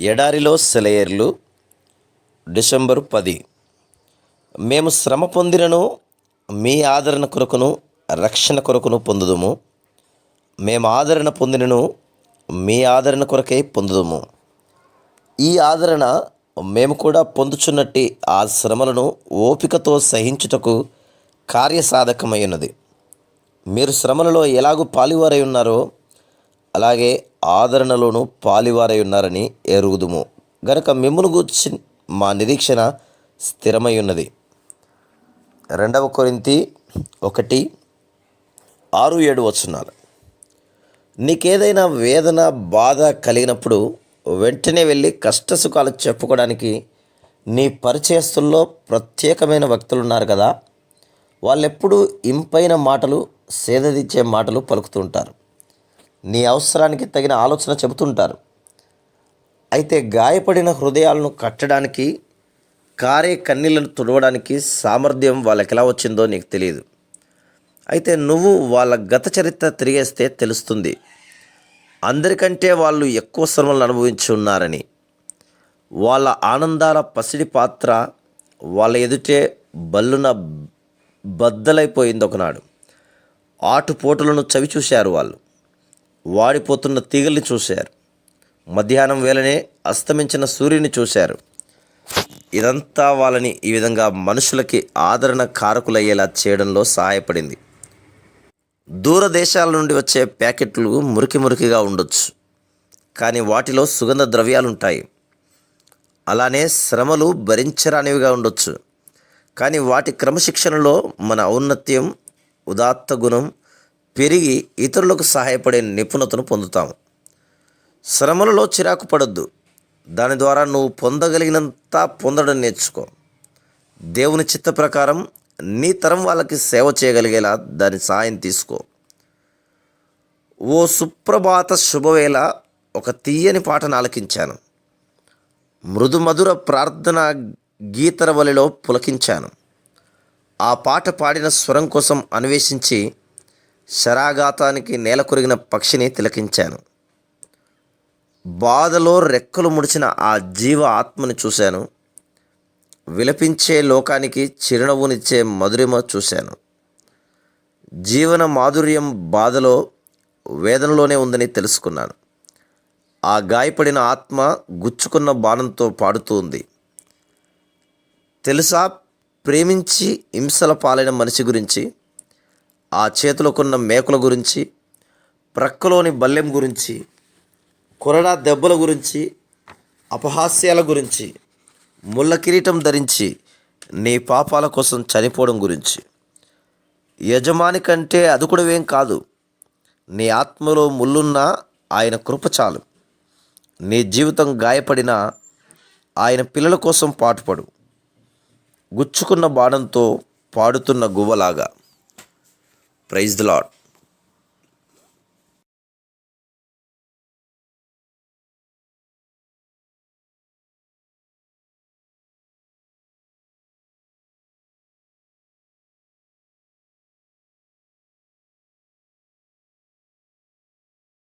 ఎడారిలో సెలయర్లు డిసెంబరు పది. మేము శ్రమ పొందినను మీ ఆదరణ కొరకును రక్షణ కొరకును పొందుదుము. మేము ఆదరణ పొందినను మీ ఆదరణ కొరకే పొందుదుము. ఈ ఆదరణ మేము కూడా పొందుచున్నట్టి ఆ శ్రమలను ఓపికతో సహించుటకు కార్యసాధకమై ఉన్నది. మీరు శ్రమలలో ఎలాగూ పాలివారై ఉన్నారో అలాగే ఆదరణలోనూ పాలివారై ఉన్నారని ఎరుగుదుము. గనుక మిమ్మును గూర్చి మా నిరీక్షణ స్థిరమై ఉన్నది రెండవ కొరింతి ఒకటి ఆరు ఏడు వచనాలు. నీకేదైనా వేదన బాధ కలిగినప్పుడు వెంటనే వెళ్ళి కష్టసుఖాలు చెప్పుకోవడానికి నీ పరిచయస్తుల్లో ప్రత్యేకమైన వ్యక్తులు ఉన్నారు కదా. వాళ్ళెప్పుడూ ఇంపైన మాటలు సేదదీచ్చే మాటలు పలుకుతుంటారు నీ అవసరానికి తగిన ఆలోచన చెబుతుంటారు. అయితే గాయపడిన హృదయాలను కట్టడానికి కారే కన్నీళ్ళను తుడవడానికి సామర్థ్యం వాళ్ళకి ఎలా వచ్చిందో నీకు తెలియదు. అయితే నువ్వు వాళ్ళ గత చరిత్ర తిరిగేస్తే తెలుస్తుంది. అందరికంటే వాళ్ళు ఎక్కువ శ్రమలను అనుభవించి ఉన్నారని. వాళ్ళ ఆనందాల పసిడి పాత్ర వాళ్ళ ఎదుటే బల్లున బద్దలైపోయింది ఒకనాడు. ఆటుపోటులను చవి చూశారు వాళ్ళు. వాడిపోతున్న తీగల్ని చూశారు. మధ్యాహ్నం వేళనే అస్తమించిన సూర్యుని చూశారు. ఇదంతా వాళ్ళని ఈ విధంగా మనుషులకి ఆదరణ కారకులయ్యేలా చేయడంలో సహాయపడింది. దూరదేశాల నుండి వచ్చే ప్యాకెట్లు మురికి మురికిగా ఉండొచ్చు. కానీ వాటిలో సుగంధ ద్రవ్యాలుంటాయి. అలానే శ్రమలు భరించరానివిగా ఉండొచ్చు. కానీ వాటి క్రమశిక్షణలో మన ఔన్నత్యం ఉదాత్త గుణం పెరిగి ఇతరులకు సహాయపడే నిపుణతను పొందుతాము. శ్రమలలో చిరాకు పడొద్దు. దాని ద్వారా నువ్వు పొందగలిగినంత పొందడం నేర్చుకో. దేవుని చిత్త ప్రకారం నీ తరం వాళ్ళకి సేవ చేయగలిగేలా దాని సాయం తీసుకో. ఓ సుప్రభాత శుభవేళ ఒక తీయని పాటను ఆలకించాను. మృదుమధుర ప్రార్థన గీతరవలిలో పులకించాను. ఆ పాట పాడిన స్వరం కోసం అన్వేషించి శరాఘాతానికి నేల కొరిగిన పక్షిని తిలకించాను. బాధలో రెక్కలు ముడిచిన ఆ జీవ ఆత్మని చూశాను. విలపించే లోకానికి చిరునవ్వునిచ్చే మధురిమ చూశాను. జీవన మాధుర్యం బాధలో వేదనలోనే ఉందని తెలుసుకున్నాను. ఆ గాయపడిన ఆత్మ గుచ్చుకున్న బాణంతో పాడుతూ ఉంది. తెలుసా? ప్రేమించి హింసల పాలైన మనిషి గురించి ఆ చేతులకున్న మేకుల గురించి ప్రక్కలోని బల్లెం గురించి కొరడా దెబ్బల గురించి అపహాస్యాల గురించి ముళ్ళ కిరీటం ధరించి నీ పాపాల కోసం చనిపోవడం గురించి. యజమాని కంటే అది కూడా ఏం కాదు. నీ ఆత్మలో ముళ్ళున్నా ఆయన కృప చాలు. నీ జీవితం గాయపడిన ఆయన పిల్లల కోసం పాటుపడు. గుచ్చుకున్న బాణంతో పాడుతున్న గువ్వలాగా. Praise the lord